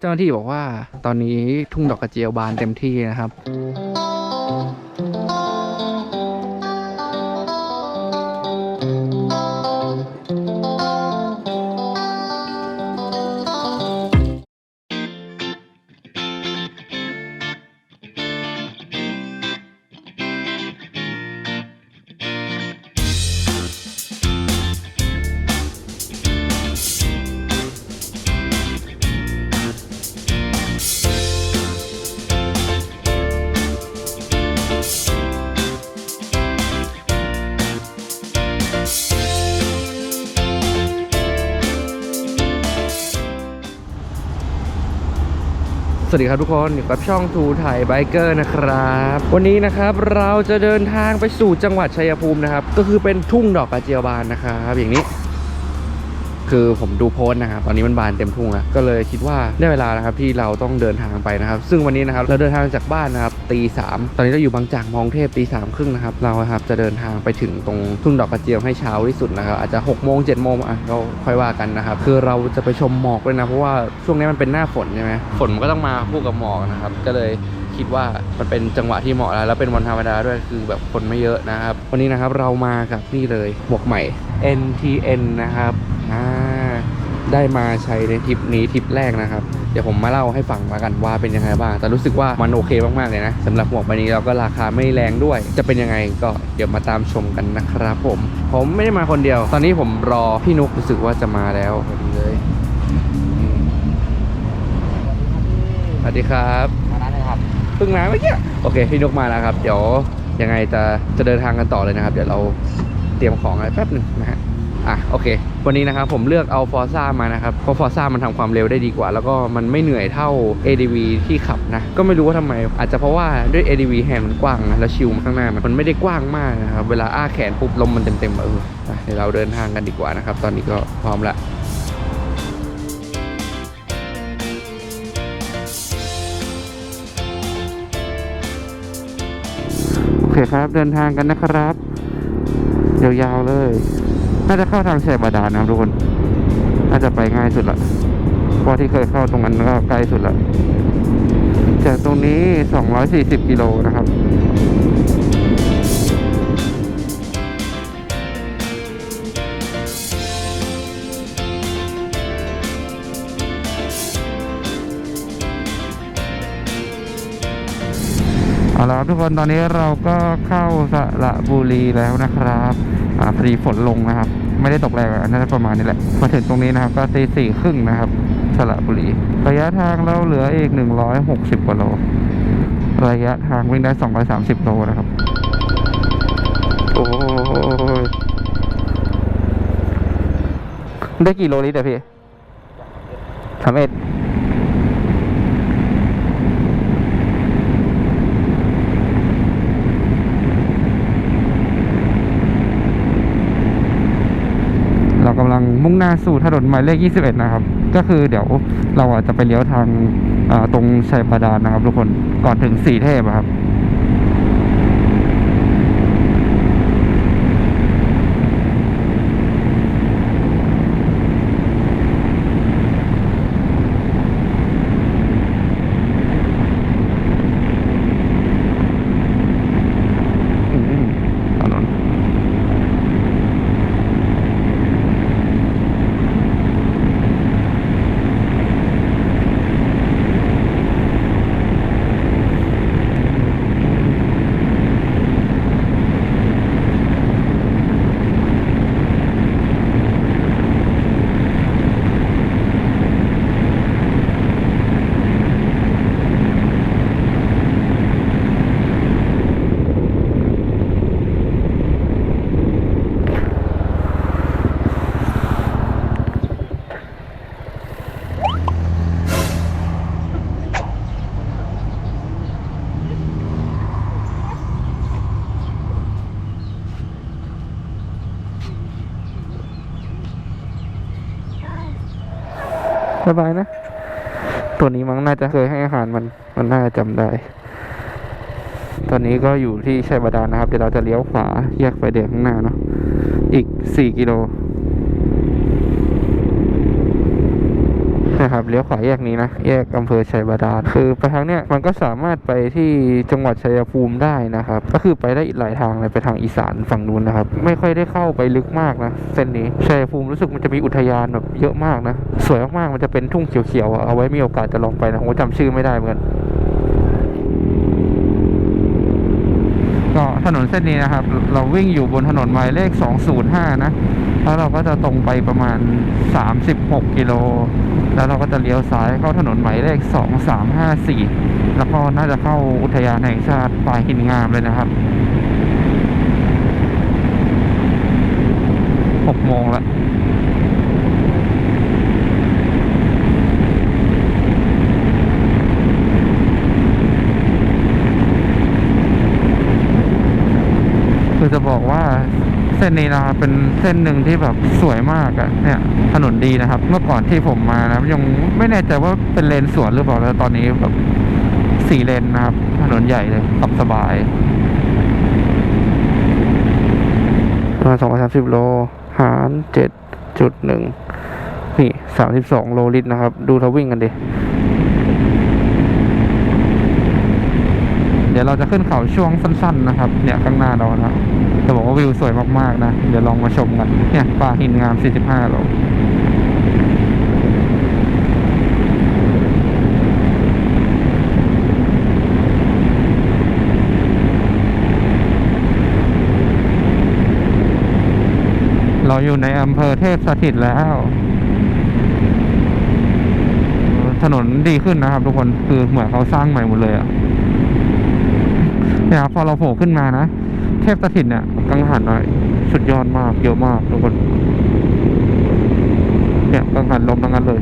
เจ้าหน้าที่บอกว่าตอนนี้ทุ่งดอกกระเจียวบานเต็มที่นะครับ สวัสดีครับทุกคนอยู่กับช่องทูไทยไบเกอร์นะครับ วันนี้นะครับเราจะเดินทางไปสู่จังหวัดชัยภูมินะครับ ก็คือเป็นทุ่งดอกกระเจียวบานนะครับอย่างนี้ คือผมดูโพสต์นะครับตอนนี้มันบานเต็มทุ่งแล้วก็เลยคิดว่าได้เวลานะครับที่เราต้องเดินทางไปนะครับ ซึ่งวันนี้นะครับเราเดินทางจากบ้านนะครับตีสามตอนนี้เราอยู่บางจากมองเทพตีสามครึ่งนะครับเราครับจะเดินทางไปถึงตรงทุ่งดอกกระเจียวให้เช้าที่สุดนะครับอาจจะ6กโมงเจ็ดโมงอะเราค่อยว่ากันนะครับคือเราจะไปชมหมอกด้วยนะเพราะว่าช่วงนี้มันเป็นหน้าฝนใช่ไหมฝนมันก็ต้องมาคู่กับหมอกนะครับก็เลยคิดว่ามันเป็นจังหวะที่เหมาะแล้วแล้วเป็นวันธรรมดาด้วยคือแบบคนไม่เยอะนะครับ วันนี้นะครับเรามากับนี่เลยหมวกใหม่ NTN นะครับ ได้มาใช้ในทริปนี้ทริปแรกนะครับ เดี๋ยวผมมาเล่าให้ฟังมากันว่าเป็นยังไงบ้าง แต่รู้สึกว่ามันโอเคมากๆเลยนะสำหรับหมวกใบนี้เราก็ราคาไม่แรงด้วย จะเป็นยังไงก็เดี๋ยวมาตามชมกันนะครับผม ผมไม่ได้มาคนเดียว ตอนนี้ผมรอพี่นุกรู้สึกว่าจะมาแล้วพอดีเลยอืมสวัสดีครับมาได้เลยครับเพิ่งมาเมื่อกี้โอเคพี่นกมาแล้วครับ เดี๋ยวยังไงจะจะเดินทางกันต่อเลยนะครับ เดี๋ยวเราเตรียมของอะไรแป๊บหนึ่งนะฮะ อะโอเค วันนี้นะครับผมเลือกเอาฟอร์ซ่ามานะครับ เพราะฟอร์ซ่ามันทำความเร็วได้ดีกว่า แล้วก็มันไม่เหนื่อยเท่า ADV ที่ขับนะ ก็ไม่รู้ว่าทำไม อาจจะเพราะว่าด้วย ADV แฮนด์มันกว้างนะแล้วชิวข้างหน้ามันมันไม่ได้กว้างมากนะครับ เวลาอ้าแขนปุ๊บลมมันเต็มๆเออเดี๋ยวเราเดินทางกันดีกว่านะครับ ตอนนี้ก็พร้อมละโอเคครับเดินทางกันนะครับยาวๆเลย น่าจะเข้าทางแสบาดาลนะครับทุกคน น่าจะไปง่ายสุดละเพราะที่เคยเข้าตรงนั้นก็ใกล้สุดละจากตรงนี้ 240 กิโลนะครับ เอาละครับทุกคนตอนนี้เราก็เข้าสระบุรีแล้วนะครับอ่าพอดีฝนลงนะครับ ไม่ได้ตกแรงอะน่าจะประมาณนี้แหละมาถึงตรงนี้นะครับ ก็ตีสี่ครึ่งนะครับสระบุรี ระยะทางเราเหลืออีกหนึ่งร้อยหกสิบกว่าโลระยะทางวิ่งได้สองร้อยสามสิบโลนะครับ โอ้ยได้กี่โลลิตรอะพี่สามเอ็ด เรากำลั งหน้าสู่ถนนหมายเลข 21 นะครับ ก็คือเดี๋ยวเราอาจจะไปเลี้ยวทางตรงชัยบาดาลนะครับทุกคนก่อนถึงสีเทพครับ สบายนะ ตัวนี้มั้งน่าจะเคยให้อาหารมัน มันน่าจะจำได้ ตอนนี้ก็อยู่ที่ชัยบาดาลนะครับ เดี๋ยวเราจะเลี้ยวขวาแยกไฟแดงข้างหน้าเนาะ อีกสี่กิโล นะครับเลี้ยวขวาแยกนี้นะแยกอำเภอชัยบาดาลคือไปทางเนี้ยมันก็สามารถไปที่จังหวัดชัยภูมิได้นะครับ ก็คือไปได้หลายทางเลยไปทางอีสานฝั่งนู้นนะครับ ไม่ค่อยได้เข้าไปลึกมากนะเส้นนี้ชัยภูมิรู้สึกมันจะมีอุทยานแบบเยอะมากนะ สวยมากๆมันจะเป็นทุ่งเขียวๆเอาไว้มีโอกาสจะลองไปนะผมจำชื่อไม่ได้เหมือนกันก็ถนนเส้นนี้นะครับ เราวิ่งอยู่บนถนนหมายเลข 205 นะ แล้วเราก็จะตรงไปประมาณ 36 กิโล แล้วเราก็จะเลี้ยวซ้ายเข้าถนนหมายเลข 2354 แล้วก็น่าจะเข้าอุทยานแห่งชาติป่าหินงามเลยนะครับ 6 โมงแล้ว คือจะบอกว่า เส้นนี้นะครับเป็นเส้นหนึ่งที่แบบสวยมากอะเนี่ย ถนนดีนะครับ เมื่อก่อนที่ผมมานะยังไม่แน่ใจว่าเป็นเลนสวนหรือเปล่าแล้วตอนนี้แบบสี่เลนนะครับ ถนนใหญ่เลยขับสบายประมาณสองร้อยสามสิบโล หารเจ็ดจุดหนึ่งนี่สามสิบสองโลลิตรนะครับ ดูเราวิ่งกันดิเดี๋ยวเราจะขึ้นเขาช่วงสั้น ๆ นะครับ เนี่ยข้างหน้าเรานะ จะบอกว่าวิวสวยมากๆนะ เดี๋ยวลองมาชมกันเนี่ยป่าหินงาม 45โลเราอยู่ในอำเภอเทพสถิตแล้ว ถนนดีขึ้นนะครับ ทุกคนคือเหมือนเขาสร้างใหม่หมดเลยอะเนี่ยครับพอเราโผล่ขึ้นมานะ พสถิตเนี่ยกังหันหน่อยสุดยอดมากเยอะมากทุกคนเนี่ยกังหันลมทั้งนั้นเลย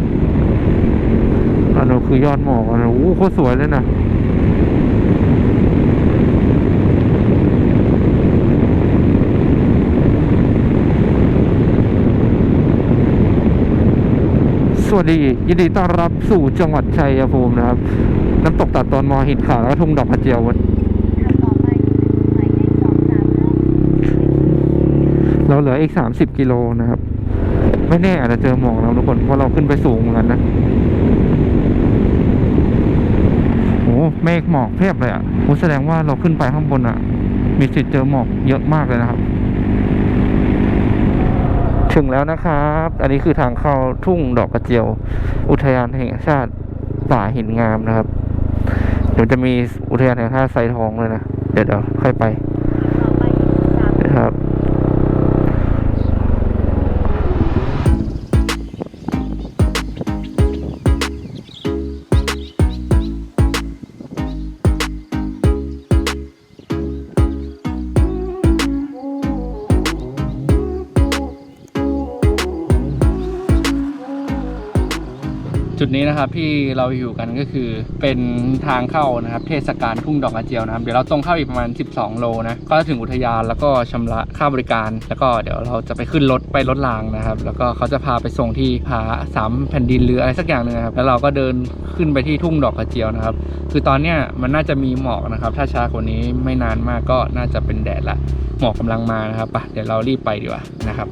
อันนั้นคือยอดหมอกอันนั้นโอ้โคตรสวยเลยนะสวัสดียินดีต้อนรับสู่จังหวัดชัยภูมินะครับ น้ำตกตัดตอนมอหินขาวแล้วก็ทุ่งดอกกระเจียวขับต่อไปหมายเลขสองสามห้า เราเหลืออีกสามสิบกิโลนะครับ ไม่แน่อาจจะเจอหมอกแล้วทุกคนเพราะเราขึ้นไปสูงเหมือนกันนะโอ้เมฆหมอกเพียบเลยอะโอ้แสดงว่าเราขึ้นไปข้างบนอะ มีสิทธิ์เจอหมอกเยอะมากเลยนะครับ ถึงแล้วนะครับ อันนี้คือทางเข้าทุ่งดอกกระเจียว อุทยานแห่งชาติป่าหินงามนะครับ เดี๋ยวจะมีอุทยานแห่งชาติไซทองเลยนะ เดี๋ยวเดี๋ยวค่อยไป นี้นะครับที่เราอยู่กันก็คือเป็นทางเข้านะครับ เทศกาลทุ่งดอกกระเจียวนะครับ เดี๋ยวเราตรงเข้าอีกประมาณ 12 โลนะ ก็ถึงอุทยานแล้วก็ชำระค่าบริการ แล้วก็เดี๋ยวเราจะไปขึ้นรถไปรถรางนะครับ แล้วก็เขาจะพาไปส่งที่ผาสามแผ่นดินหรืออะไรสักอย่างหนึงนะครับ แล้วเราก็เดินขึ้นไปที่ทุ่งดอกกระเจียวนะครับ คือตอนเนี้ยมันน่าจะมีหมอกนะครับ ถ้าช้ากว่านี้ไม่นานมากก็น่าจะเป็นแดดละ หมอกกำลังมานะครับไปเดี๋ยวเรารีบไปดีกว่านะครับ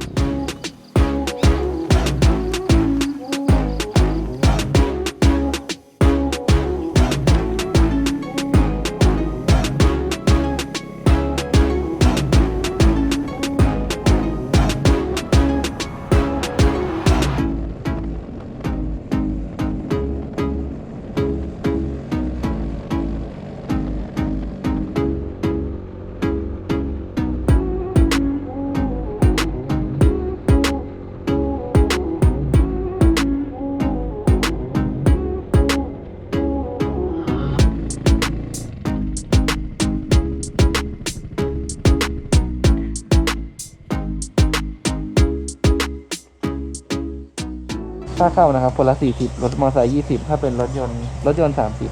เข้านะครับ คนละสี่สิบรถมอเตอร์ไซค์ยี่สิบถ้าเป็นรถยนต์รถยนต์สามสิบ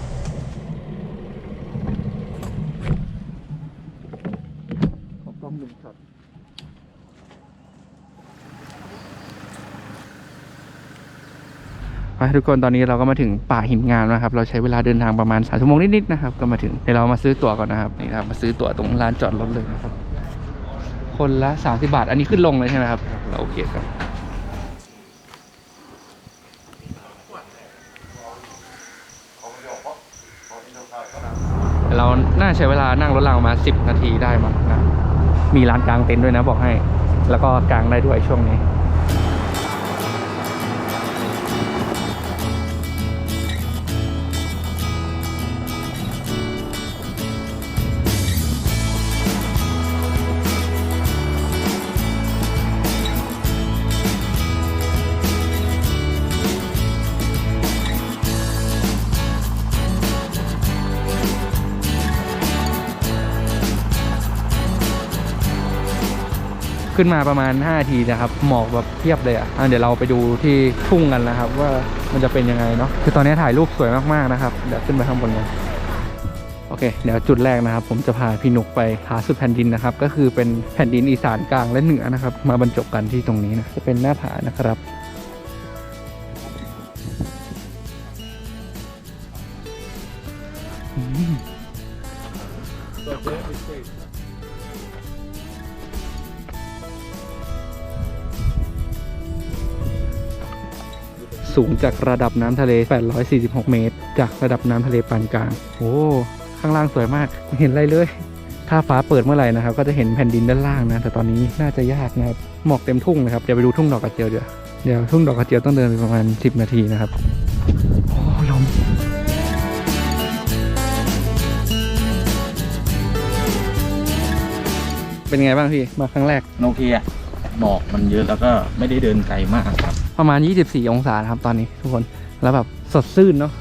กล้องหนึ่งช็อตไปทุกคนตอนนี้เราก็มาถึงป่าหินงามนะครับ เราใช้เวลาเดินทางประมาณสามชั่วโมงนิดๆนะครับ ก็มาถึงเดี๋ยวเรามาซื้อตั๋วก่อนนะครับนี่ครับมาซื้อตั๋วตรงลานจอดรถเลยนะครับ คนละสามสิบาท อันนี้ขึ้นลงเลยใช่ไหมครับ โอเคครับ เราน่า ใช้เวลานั่งรถรางมา 10 นาทีได้มั้งนะมีร้านกลางเต็นท์ด้วยนะบอกให้ แล้วก็กลางได้ด้วยช่วงนี้ ขึ้นมาประมาณ5้าทีนะครับ หมอกแบบเพียบเลยอะอะเดี๋ยวเราไปดูที่ทุ่งกันนะครับ ว่ามันจะเป็นยังไงเนาะคือตอนนี้ถ่ายรูปสวยมากๆนะครับเดี๋ยวขึ้นไปข้างบนกันโอเค เดี๋ยวจุดแรกนะครับ ผมจะพาพี่นุกไปผาสุดแผ่นดินนะครับ ก็คือเป็นแผ่นดินอีสานกลางและเหนือนะครับ มาบรรจบกันที่ตรงนี้นะจะเป็นหน้าผานะครับ สูงจากระดับน้ำทะเล 846 เมตร จากระดับน้ำทะเลปานกลาง โอ้ ข้างล่างสวยมาก เห็นอะไรเลย ถ้าฟ้าเปิดเมื่อไหร่นะครับ ก็จะเห็นแผ่นดินด้านล่างนะ แต่ตอนนี้น่าจะยากนะครับ หมอกเต็มทุ่งนะครับ เดี๋ยวไปดูทุ่งดอกกระเจียวเดี๋ยว เดี๋ยวทุ่งดอกกระเจียวต้องเดินไปประมาณ 10 นาทีนะครับ โอ้ลมเป็นไงบ้างพี่ มาครั้งแรกโอเคอะหมอกมันเยอะแล้วก็ไม่ได้เดินไกลมากครับ ประมาณ 24 องศาครับตอนนี้ทุกคน แล้วแบบสดชื่นเนาะ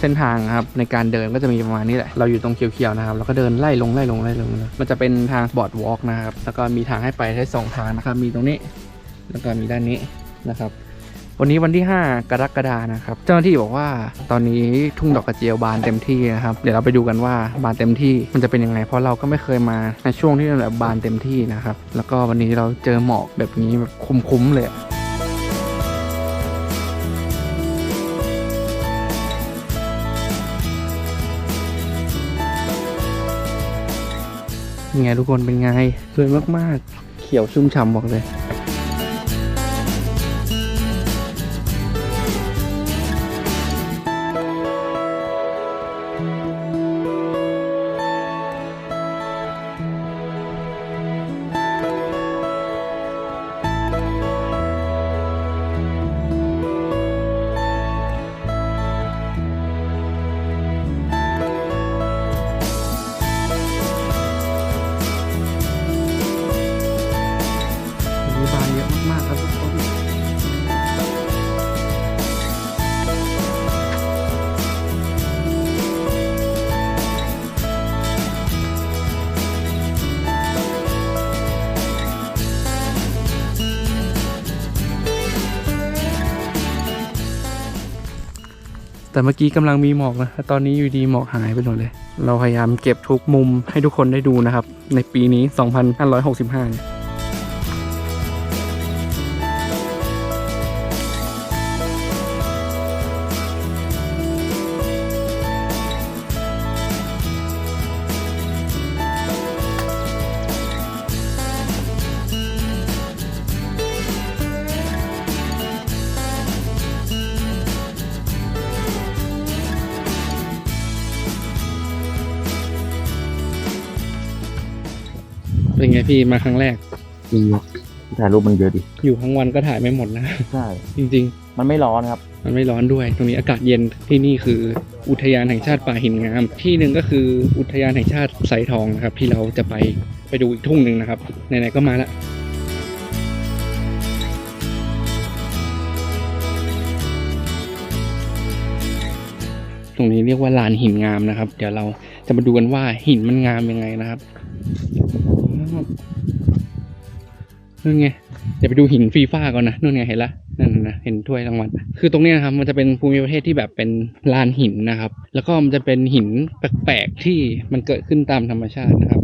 เส้นทางครับในการเดินก็จะมีประมาณนี้แหละ เราอยู่ตรงเขียวๆนะครับ แล้วก็เดินไล่ลงไล่ลงไล่ลง มันจะเป็นทางบอร์ดวอล์กนะครับ แล้วก็มีทางให้ไปได้สองทางนะครับ มีตรงนี้ แล้วก็มีด้านนี้นะครับ วันนี้วันที่ 5 กรกฎานะครับ เจ้าหน้าที่บอกว่าตอนนี้ทุ่งดอกกระเจียวบานเต็มที่นะครับ เดี๋ยวเราไปดูกันว่าบานเต็มที่มันจะเป็นยังไง เพราะเราก็ไม่เคยมาในช่วงที่แบบบานเต็มที่นะครับ แล้วก็วันนี้เราเจอหมอกแบบนี้แบบคุ้มๆเลยไงทุกคนเป็นไงสวยมากๆ เขียวชุ่มฉ่ำบอกเลย แต่เมื่อกี้กำลังมีหมอกนะแต่ตอนนี้อยู่ดีหมอกหายไปหมดเลย เราพยายามเก็บทุกมุมให้ทุกคนได้ดูนะครับ ในปีนี้ 2565เนี่ย พี่มาครั้งแรก จริงถ่ายรูปมันเยอะดิ อยู่ทั้งวันก็ถ่ายไม่หมดนะ ใช่ จริง มันไม่ร้อนครับ ๆ มันไม่ร้อนด้วย ตรงนี้อากาศเย็นที่นี่คืออุทยานแห่งชาติป่าหินงาม ที่หนึ่งก็คืออุทยานแห่งชาติไสทองนะครับ ที่เราจะไปไปดูอีกทุ่งหนึ่งนะครับไหนๆก็มาละตรงนี้เรียกว่าลานหินงามนะครับ เดี๋ยวเราจะมาดูกันว่าหินมันงามยังไงนะครับ นั่นไงเดี๋ยวไปดูหินฟีฟ่าก่อนนะนู่นไงเห็นละนั่นนะเห็นถ้วยรางวัลคือตรงเนี้ยนะครับมันจะเป็นภูมิประเทศที่แบบเป็นลานหินนะครับ แล้วก็มันจะเป็นหินแปลกๆที่มันเกิดขึ้นตามธรรมชาตินะครับ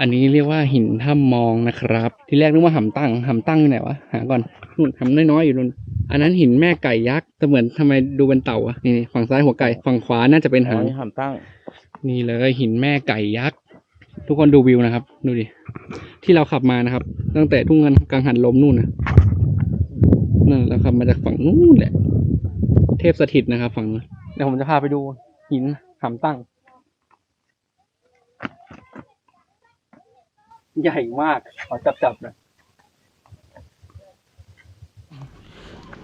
อันนี้เรียกว่าหินถ้ำมองนะครับ ที่แรกนึกว่าหำตั้งหำตั้งอยู่ไหนวะหาก่อนนู่นหำน้อยๆอยู่นู่นอันนั้นหินแม่ไก่ยักษ์แต่เหมือนทำไมดูเป็นเต่าอะนี่ๆฝั่งซ้ายหัวไก่ฝั่งขวาน่าจะเป็นอัหางนนี้หำตั้ง นี่เลยหินแม่ไก่ยักษ์ ทุกคนดูวิวนะครับ ดูดิ ที่เราขับมานะครับ ตั้งแต่ทุ่งเงินกังหันลมนู่นนะนั่นเราขับมาจากฝั่งนู้นแหละ เทพสถิตนะครับ ฝั่งนู้นเดี๋ยวผมจะพาไปดูหินหำตั้ง ใหญ่มากขอจับจับๆนะ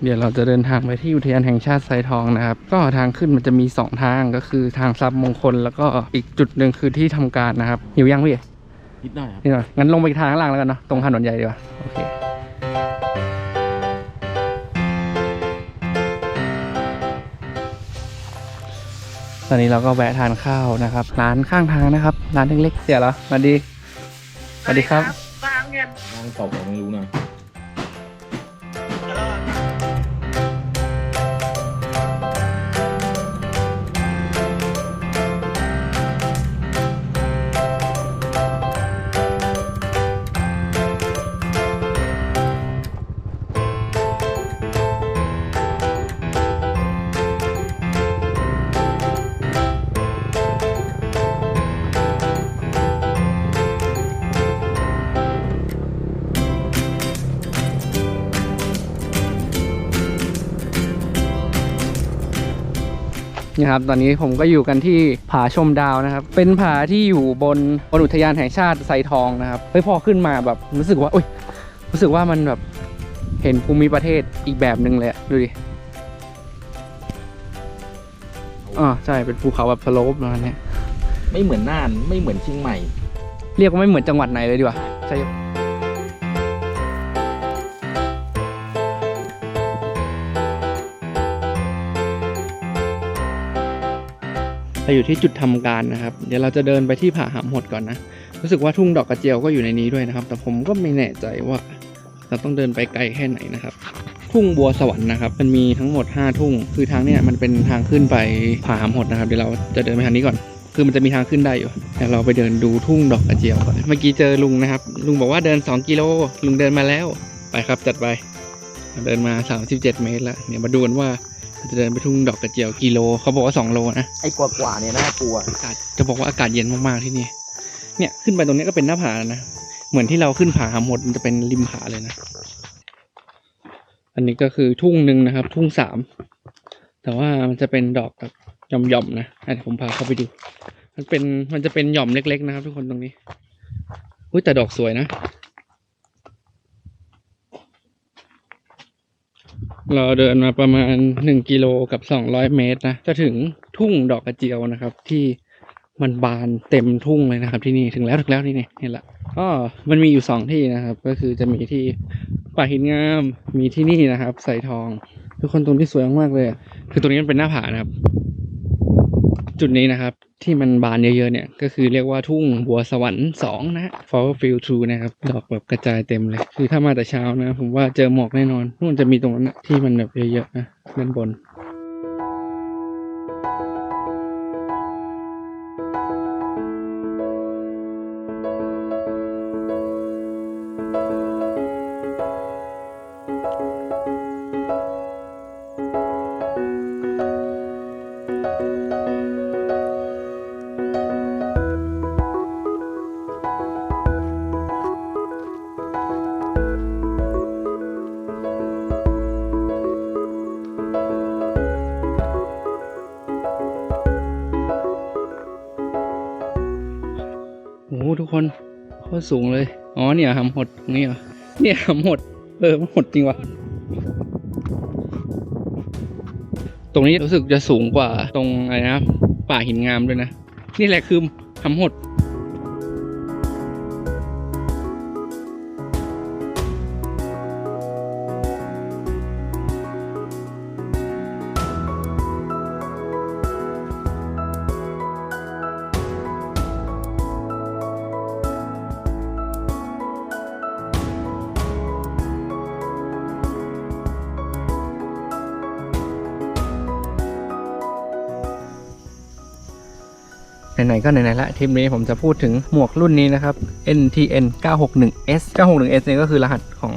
เดี๋ยวเราจะเดินทางไปที่อุทยานแห่งชาติไซทองนะครับ ก็ทางขึ้นมันจะมีสองทางก็คือทางทรัพย์มงคลแล้วก็อีกจุดหนึ่งคือที่ทำการนะครับหิวยังพี่นิดหน่อยครับนี่หน่อยงั้นลงไปทางข้างล่างแล้วกันเนาะตรงถนนใหญ่ดีกว่าโอเคตอนนี้เราก็แวะทานข้าวนะครับ ร้านข้างทางนะครับ ร้านเล็กๆเสียเหรอสวัสดีสวัสดีครับนั่งตอบผมไม่รู้นะ นี่ครับตอนนี้ผมก็อยู่กันที่ผาชมดาวนะครับ เป็นผาที่อยู่บนบนอุทยานแห่งชาติไซทองนะครับเฮ้ยพอขึ้นมาแบบรู้สึกว่าอุ้ยรู้สึกว่ามันแบบเห็นภูมิประเทศอีกแบบหนึ่งเลยอะดูดิอ๋อใช่เป็นภูเขาแบบสโลปประมาณเนี้ยไม่เหมือนน่านไม่เหมือนเชียงใหม่ เรียกว่าไม่เหมือนจังหวัดไหนเลยดีกว่าใช่ เราอยู่ที่จุดทำการนะครับ เดี๋ยวเราจะเดินไปที่ผาหามหดก่อนนะ รู้สึกว่าทุ่งดอกกระเจียวก็อยู่ในนี้ด้วยนะครับ แต่ผมก็ไม่แน่ใจว่าเราต้องเดินไปไกลแค่ไหนนะครับ ทุ่งบัวสวรรค์นะครับ มันมีทั้งหมด 5 ทุ่ง คือทางเนี้ยมันเป็นทางขึ้นไปผาหามหดนะครับ เดี๋ยวเราจะเดินไปทางนี้ก่อน คือมันจะมีทางขึ้นได้อยู่แต่เราไปเดินดูทุ่งดอกกระเจียวก่อน เมื่อกี้เจอลุงนะครับ ลุงบอกว่าเดิน 2 กิโล ลุงเดินมาแล้ว ไปครับจัดไป เดินมา 37 เมตรแล้วเดี๋ยวมาดูกันว่า จะเดินไปทุ่งดอกกระเจียวกิโลเขาบอกว่า2โลนะไอ้กว่ากว่าเนี่ยน่ากลัวอากาศจะบอกว่าอากาศเย็นมากๆที่นี่ เนี่ยขึ้นไปตรงนี้ก็เป็นหน้าผาแล้วนะ เหมือนที่เราขึ้นผาหาหมดมันจะเป็นริมผาเลยนะ อันนี้ก็คือทุ่งหนึ่งนะครับ ทุ่งสามแต่ว่ามันจะเป็นดอกแบบหย่อมๆนะอะเดี๋ยวผมพาเข้าไปดู มันเป็นมันจะเป็นหย่อมเล็ก ๆ นะครับ ทุกคนตรงนี้อุ้ยแต่ดอกสวยนะ เราเดินมาประมาณหนึ่งกิโลกับสองร้อยเมตรนะ จะถึงทุ่งดอกกระเจียวนะครับ ที่มันบานเต็มทุ่งเลยนะครับ ที่นี่ถึงแล้วถึงแล้วนี่นี่นี่แหละก็มันมีอยู่สองที่นะครับ ก็คือจะมีที่ป่าหินงามมีที่นี่นะครับใส่ทอง ทุกคนตรงที่สวยมากเลย คือตรงนี้มันเป็นหน้าผานะครับ จุดนี้นะครับ ที่มันบานเยอะๆเนี่ย ก็คือเรียกว่าทุ่งบัวสวรรค์สองนะฮะ flower field two นะครับ ดอกแบบกระจายเต็มเลย คือถ้ามาแต่เช้านะ ผมว่าเจอหมอกแน่นอนนู่นจะมีตรงนั้นนะที่มันแบบเยอะๆนะด้านบน ตรสูงเลย อ๋อเนี่ยหำหดตรงนี้เหรอเนี่ยหำหด เออมันหดจริงวะตรงนี้รู้สึกจะสูงกว่าตรงอะไรนะ ป่าหินงามด้วยนะ นี่แหละคือหำหด ไหนๆก็ไหนๆละทริปนี้ผมจะพูดถึงหมวกรุ่นนี้นะครับ NTN 961S 961S เนี่ยก็คือรหัสของ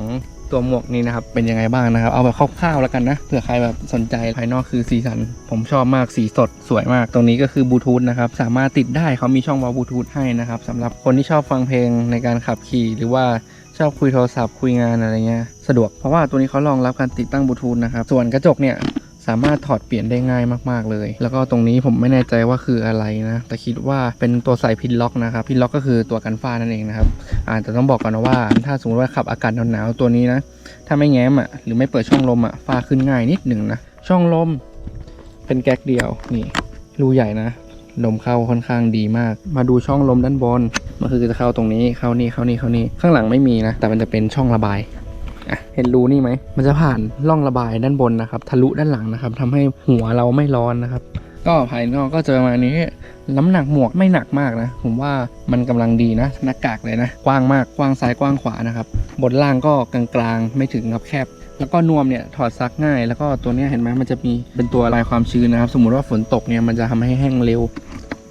ตัวหมวกนี้นะครับเป็นยังไงบ้างนะครับ เอาแบบคร่าวๆแล้วกันนะเผื่อใครแบบสนใจภายนอกคือสีสัน ผมชอบมากสีสดสวยมาก ตรงนี้ก็คือบลูทูธนะครับสามารถติดได้เขามีช่องวาล์บลูทูธให้นะครับสำหรับคนที่ชอบฟังเพลงในการขับขี่หรือว่าชอบคุยโทรศัพท์คุยงานอะไรเงี้ยสะดวกเพราะว่าตัวนี้เขารองรับการติดตั้งบลูทูธนะครับส่วนกระจกเนี่ย สามารถถอดเปลี่ยนได้ง่ายมากๆเลย แล้วก็ตรงนี้ผมไม่แน่ใจว่าคืออะไรนะ แต่คิดว่าเป็นตัวใส่พินล็อกนะครับพินล็อกก็คือตัวกันฝ้านั่นเองนะครับอ่าแต่ต้องบอกก่อนนะว่า ถ้าสมมติว่าขับอากาศหนาวๆตัวนี้นะ ถ้าไม่แง้มอะหรือไม่เปิดช่องลมอะฝ้าขึ้นง่ายนิดหนึ่งนะช่องลมเป็นแก๊กเดียวนี่รูใหญ่นะลมเข้าค่อนข้างดีมาก มาดูช่องลมด้านบน มันคือจะเข้าตรงนี้เข้านี่เข้านี่เข้านี่ข้างหลังไม่มีนะ แต่มันจะเป็นช่องระบาย เห็นรูนี่ไหม มันจะผ่านร่องระบายด้านบนนะครับ ทะลุด้านหลังนะครับทำให้หัวเราไม่ร้อนนะครับ ก็ภายนอกก็เจอมาณนี้ น้ำหนักหมวกไม่หนักมากนะ ผมว่ามันกำลังดีนะหน้ากากเลยนะ กว้างมาก กว้างซ้ายกว้างขวานะครับ บนล่างก็กลางๆ ไม่ถึงกับแคบ แล้วก็นวมเนี่ยถอดซักง่าย แล้วก็ตัวนี้เห็นไหมมันจะมีเป็นตัวระบายความชื้นนะครับ สมมติว่าฝนตกเนี่ยมันจะทำให้แห้งเร็ว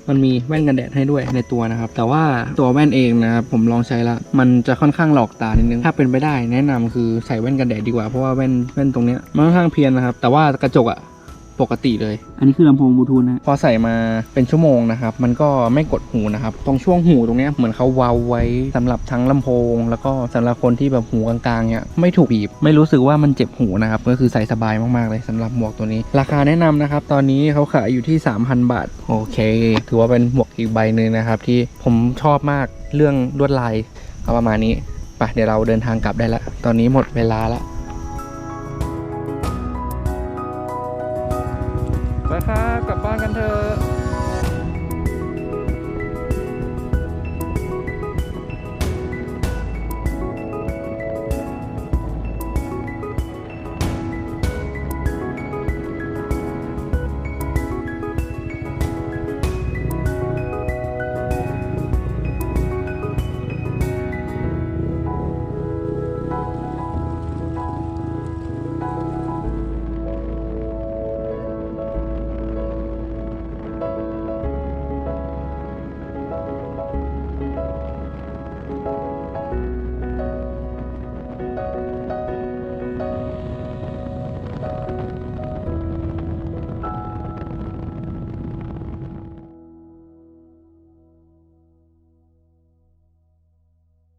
มันมีแว่นกันแดดให้ด้วยในตัวนะครับ แต่ว่าตัวแว่นเองนะครับผมลองใช้ละมันจะค่อนข้างหลอกตานิดนึงถ้าเป็นไปได้แนะนำคือใส่แว่นกันแดดดีกว่าเพราะว่าแว่นแว่นตรงเนี้ยมันค่อนข้างเพี้ยนนะครับ แต่ว่ากระจกอะ ปกติเลย อันนี้คือลำโพงบลูทูธนะ พอใส่มาเป็นชั่วโมงนะครับ มันก็ไม่กดหูนะครับ ตรงช่วงหูตรงเนี้ยเหมือนเขาเวาไว้สำหรับทั้งลำโพง แล้วก็สำหรับคนที่แบบหูกลางๆเนี่ยไม่ถูกบีบ ไม่รู้สึกว่ามันเจ็บหูนะครับ ก็คือใส่สบายมากๆเลยสำหรับหมวกตัวนี้ ราคาแนะนำนะครับ ตอนนี้เขาขายอยู่ที่ 3,000 บาท โอเค ถือว่าเป็นหมวกอีกใบหนึ่งนะครับ ที่ผมชอบมากเรื่องลวดลายเอาประมาณนี้ไปเดี๋ยวเราเดินทางกลับได้ละตอนนี้หมดเวลาละ ไปครับกลับบ้านกันเถอะ